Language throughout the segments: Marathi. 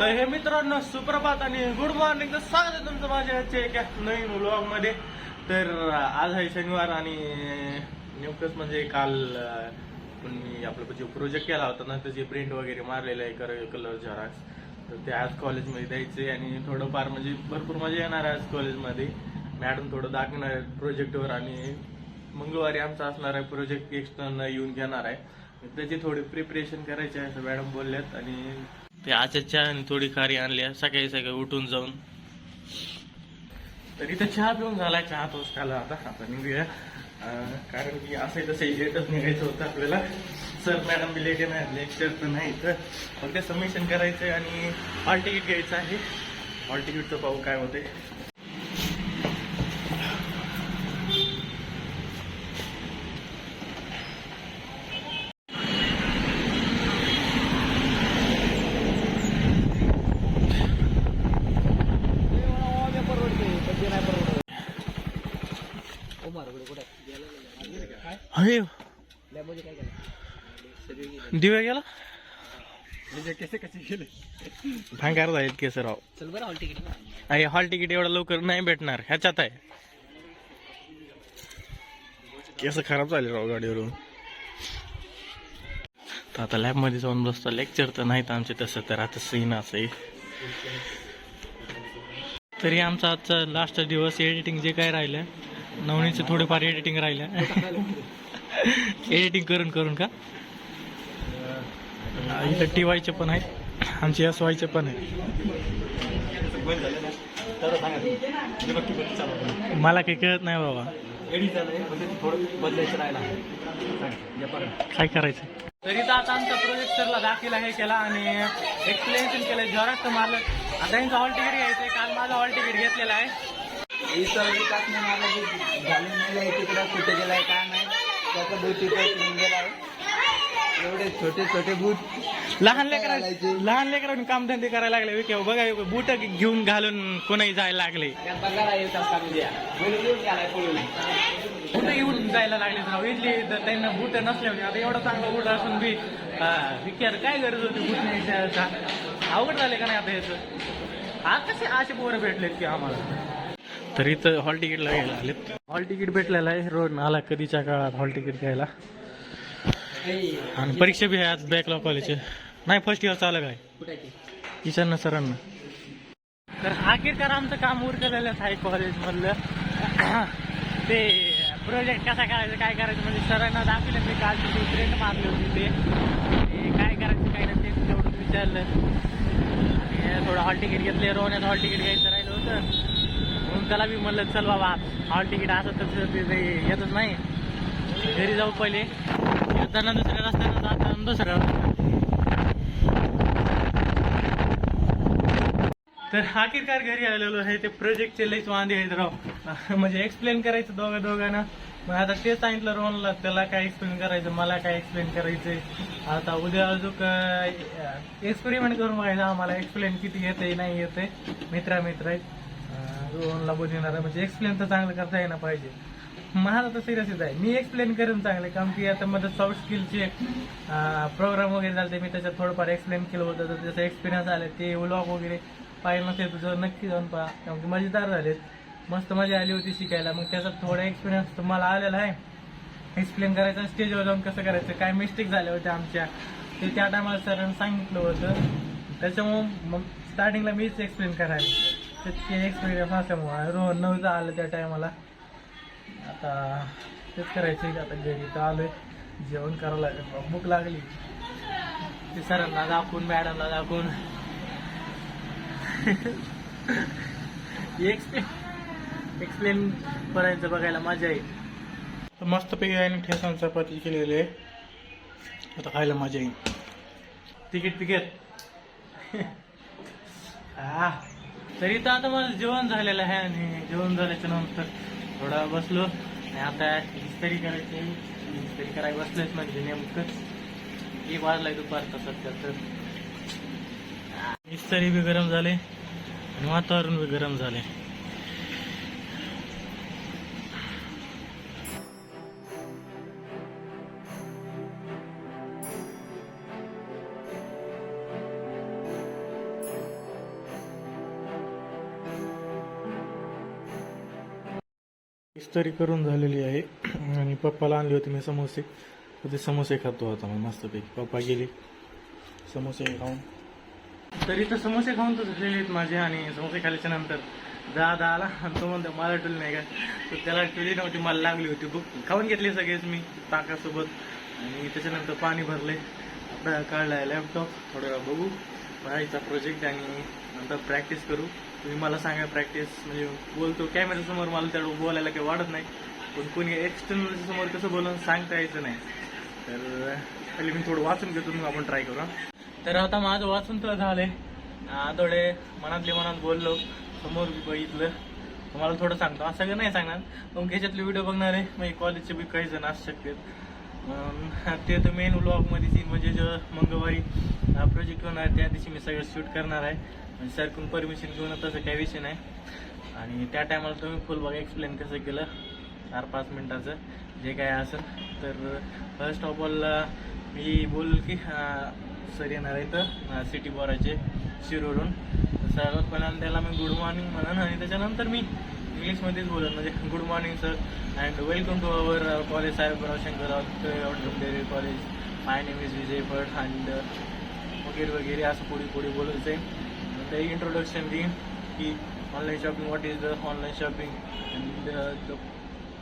तर हे मित्रांनो सुप्रभात आणि गुड मॉर्निंग तर स्वागत आहे तुमचं माझ्या आजच्या एका नवीन व्लॉगमध्ये. तर आज आहे शनिवार आणि नेमकंच म्हणजे काल अं, मी आपलं जो प्रोजेक्ट केला होता ना त्याची प्रिंट वगैरे मारलेलं आहे कर कलर झराक्स तर ते आज कॉलेजमध्ये द्यायचे आणि थोडंफार म्हणजे भरपूर मजा येणार आहे आज कॉलेजमध्ये मॅडम थोडं दाखवणार आहे प्रोजेक्टवर आणि मंगळवारी आमचा असणार आहे प्रोजेक्ट एक्सटर्न येऊन घेणार आहे. त्याची थोडी प्रिपरेशन करायची आहे असं मॅडम बोलल्यात आणि ते आजच्या चहा आणि थोडी खारी आणली आहे सकाळी सकाळी उठून जाऊन. तर इथं चहा पिऊन झाला चहा तोच खाला आता. आता निघूया. कारण की असं तसं लेटच निघायचं होतं आपल्याला. सर मॅडम बी लेट येणार लेक्चर तर नाही तर फक्त सबमिशन करायचं आहे आणि हॉल तिकीट घ्यायचं आहे. हॉल तिकीटचं पाहू काय होते अरे दिव्या गेला? कसे कसे गेले? भांगार जाईल केसर राव. चल बरं हॉल तिकीट अरे हॉल तिकीट एवढं लवकर नाही भेटणार ह्याच्यात आहे. केस खराब झाले राव गाडीवरून. तर आता लॅबमध्ये जाऊन बसतो लेक्चर तर नाहीत आमचे तसं तर आता सीन असं आहे तरी आमचा आजचा लास्ट दिवस एडिटिंग जे काय राहिलं नवनीचे थोडेफार एडिटिंग राहिलं. एडिटिंग करून करून का? इथं टी वायचे पण आहेत आमचे एस वायचे पण आहेत. मला काही कळत नाही बाबा. काय करायचं? तरी तर आता आमचा प्रोजेक्ट सरला दाखिला हे केला आणि एक्सप्लेनेशन केलं झेरॉक्स मारलं. आता यांचं हॉल तिकीट घ्यायचंय. काल माझं हॉल तिकीट घेतलेलं आहे. इतर विकास मला घालून नेलंय तिकडं कुठे गेलाय काय नाही त्याचं बूट तिथं गेलाय. एवढे छोटे छोटे बूट लहान लेकरा लहान लेकरांनी कामधंदे करायला लागले. विके बघा बुट घेऊन घालून कोणाही जायला लागले. पगार येतात घेऊन गेलाय पळून. बुट घेऊन जायला लागले राव इथली तर त्यांना बुट नसले होते. आता एवढं चांगलं बुट असून बी विचार काय गरज होती बुट न्यायचा अवघड झाले का नाही आता याचं? हा कसे असे पोरं भेटलेत की आम्हाला? तर इथं हॉल तिकीटला घ्यायला आलेत. हॉल तिकीट भेटलेलं आहे. रोड आला कधीच्या काळात हॉल तिकीट घ्यायला? आणि परीक्षा बी आहे आज बॅकलॉग कॉलेजचे नाही फर्स्ट इयर चालू आहे किशन सरांना. तर अखेरकार आमचं काम उरकलेलंच आहे कॉलेजमधलं ते प्रोजेक्ट कसा करायचं काय करायचं म्हणजे सरांना दाखवलं मी काल ती प्रिंट मारली होती ते. काय करायचं काय नाही ते तेवढं विचारलं. आणि थोडं हॉल तिकीट घेतले. रोहण्यात हॉल तिकीट घ्यायचं राहिलं होतं. त्याला बी म्हणलं चल बाबा हॉल तिकीट असं तसं ते येतच नाही. घरी जाऊ पहिले. येताना दुसऱ्या रस्त्यानं जाताना दुसऱ्या तर अखेरकार घरी आलेलो आहे ते प्रोजेक्टचे लईच वांदे आहेत राव. म्हणजे एक्सप्लेन करायचं दोघं दोघांना. मग आता ते सांगितलं रोहनला त्याला काय एक्सप्लेन करायचं? मला काय एक्सप्लेन करायचंय? आता उद्या अजून एक्सपेरिमेंट करून बघायचं. आम्हाला एक्सप्लेन किती येते नाही येते मित्रा मित्र आहेत. रोहनला बोलणार म्हणजे एक्सप्लेन तर चांगलं करता येणं पाहिजे. मला तर सिरियसच आहे. मी एक्सप्लेन करेन चांगले. कारण की आता मध्ये सॉफ्ट स्किलचे प्रोग्राम वगैरे झाले मी त्याच्यात थोडंफार एक्सप्लेन केलं होतं. तर त्याचा एक्सपिरियन्स आले ते व्लॉग वगैरे पाहिलं नसेल तुझं नक्की जाऊन पहा. कारण की मजेदार झालेत मस्त मजा आली होती शिकायला. मग त्याचा थोडा एक्सपिरियन्स तुम्हाला आलेला आहे. एक्सप्लेन करायचं स्टेजवर जाऊन कसं करायचं? काय मिस्टेक झाल्या होत्या आमच्या? ते त्या टायमाला सरांनी सांगितलं होतं. त्याच्यामुळं मग स्टार्टिंगला मीच एक्सप्लेन करायला. तर ते एक्सपिरियन्स असल्यामुळं. रोहन नव्हतं आलं त्या टायमाला आता तेच करायचं आता घरी तर आलोय. जेवण करावं लागेल. भूक लागली. ते सरांना दाखवून मॅडमला दाखवून. एक्सप्लेन एक्सप्लेन करायचं बघायला मजा येईल. मस्त पैकी आणि ठेसन चपाती केलेली आहे. आता खायला मजा येईल. तिकीट पिकेट हा तरी तर आता मला जेवण झालेलं आहे आणि जेवण झाल्याच्यानंतर थोडा बसलो. आणि आता इस्तरी करायची. इस्तरी करायला बसलोच म्हणजे नेमकंच. एक वाजलाय दुपारचा सध्या तर. इस्तरी बी गरम झाले आणि वातावरण बी गरम झाले. तरी करून झालेली आहे. आणि पप्पाला आणली होती मी समोसे. तर ते समोसे खातो आता मग मस्तपैकी. पप्पा गेले. समोसे खाऊन. तरी तर समोसे खाऊन तर झालेले आहेत माझे आणि समोसे खाल्याच्या नंतर दादा आला. आणि तो म्हणतो मला टुली नाही का? तर त्याला टुली नव्हती मला लागली होती बुक खाऊन घेतली सगळेच मी ताकासोबत. आणि त्याच्यानंतर पाणी भरले. आता आहे लॅपटॉप थोडा वेळा बघू. पहायचा प्रोजेक्ट आणि नंतर प्रॅक्टिस करू. तुम्ही मला सांगा प्रॅक्टिस म्हणजे बोलतो कॅमेऱ्यासमोर मला त्या बोलायला काही वाढत नाही. पण कोणी एक्सटर्नल समोर कसं बोलून सांगता यायचं नाही. तर पहिले मी थोडं वाचून घेतो मग आपण ट्राय करू तर आता माझं वाचून तर आहे थोडे मनातले मनात बोललो समोर बघितलं. तुम्हाला थोडं सांगतो. असं सगळं नाही सांगणार. मग ह्याच्यातले व्हिडिओ बघणार आहे मग कॉलेजचे बी काही जण असू शकतात. ते तर मेन मध्ये सीन म्हणजे जो मंगळवारी प्रोजेक्ट होणार त्या दिवशी मी सगळं शूट करणार आहे. म्हणजे सरकून परमिशन घेऊन तसं काही विषय नाही. आणि त्या टायमाला तुम्ही फुल बघा एक्सप्लेन कसं केलं. चार पाच मिनिटाचं. जे काय असेल. तर फर्स्ट ऑफ ऑल मी बोल की सर येणार आहे तर सिटी बॉराचे शिरूरून सर्वात पहिल्यांदा त्याला मी गुड मॉर्निंग म्हणन. आणि त्याच्यानंतर मी इंग्लिशमध्येच बोलत म्हणजे good morning sir and welcome to our college Sahebrao Shankarrao dairy college my name is Vijay Bhat and वगैरे वगैरे असं पुढे पुढे बोलायचं आहे ते इंट्रोडक्शन देईन की online shopping what is the online shopping and the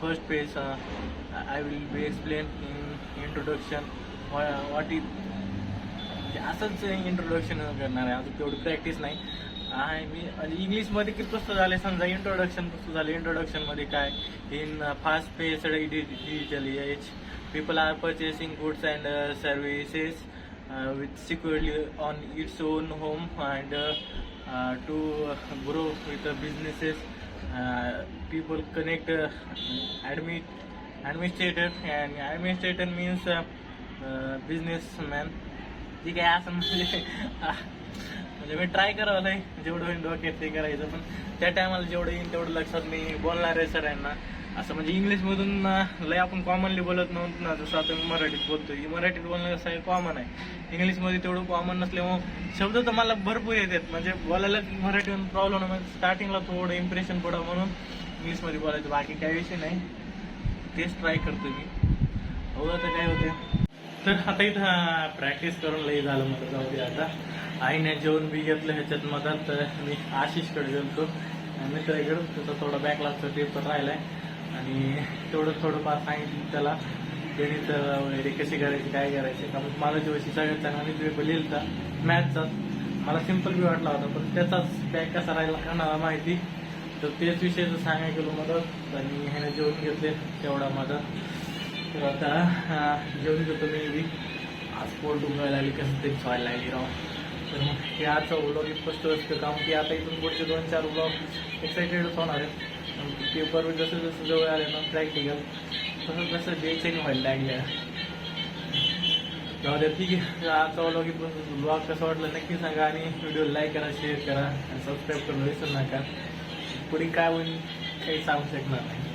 first page I will be explain in introduction what is म्हणजे असंच इंट्रोडक्शन करणार आहे. अजून तेवढी प्रॅक्टिस नाही. आहे मी इंग्लिशमध्ये किती पुस्तक झाले? समजा इंट्रोडक्शन पुस्तक झालं. इंट्रोडक्शनमध्ये काय? In fast paced digital age people are purchasing goods and services with securely on its own home and to grow with businesses people connect admit administrator आणि ॲडमिनिस्ट्रेटर मीन्स बिझनेसमॅन ठीक आहे जे काय असं म्हणजे म्हणजे मी ट्राय करावं जेवढं होईल डोक्यात ते करायचं पण त्या टायमाला जेवढं येईल तेवढं लक्षात मी बोलणार आहे सरांना. असं म्हणजे इंग्लिशमधून अं, लय आपण कॉमनली बोलत नव्हतो ना जसं आता मी मराठीत बोलतोय. मराठीत बोलणं कसं आहे कॉमन आहे. इंग्लिशमध्ये तेवढं कॉमन नसल्यामुळं शब्द तर मला भरपूर येतात. म्हणजे बोलायला मराठीतून प्रॉब्लेम म्हणजे स्टार्टिंगला थोडं इम्प्रेशन पडावं म्हणून इंग्लिशमध्ये बोलायचं. बाकी काही विषय नाही. तेच ट्राय करतो मी. हो आता काय होते तर आता इथं प्रॅक्टिस करून लई झालं मला. जाऊ दे आता. आईने जेवण बी घेतलं ह्याच्यात मधात तर मी आशिषकडे गेलतो मित्राकडे त्याचा थोडा बॅक लागतो पेपर राहिलाय. आणि तेवढं थोडंफार सांगितलं त्याला गणित वगैरे कशी करायची काय करायचे? का मग मला जेव्हा सगळ्यात चांगला पेपर लिहिलता मॅथचाच मला सिंपल बी वाटला होता पण त्याचाच बॅक कसा राहिला कोणाला माहिती? तर तेच विषयाचं सांगाय गेलो मदत आणि ह्याने जेवण घेतले तेवढा मदत तर आता जेवण घेतो मी बी. आज पोट दुखायला लागली कसं तेच व्हायला लागली राव. तर मग हे आजचा ब्लॉग स्पष्ट असतं. काम की आता इथून पुढचे दोन चार ब्लॉग एक्सायटेडच होणार आहेत. पेपर जसं जसं जवळ आले ना प्रॅक्टिकल तसं तसं बेचैनी व्हायला लागल्या जाऊ द्या ठीक आहे. आजचा व्लॉग ब्लॉग कसं वाटलं नक्की सांगा आणि व्हिडिओ लाईक करा शेअर करा आणि सबस्क्राईब करून विसरू नका. पुढे काय होईल काही सांगू शकणार नाही.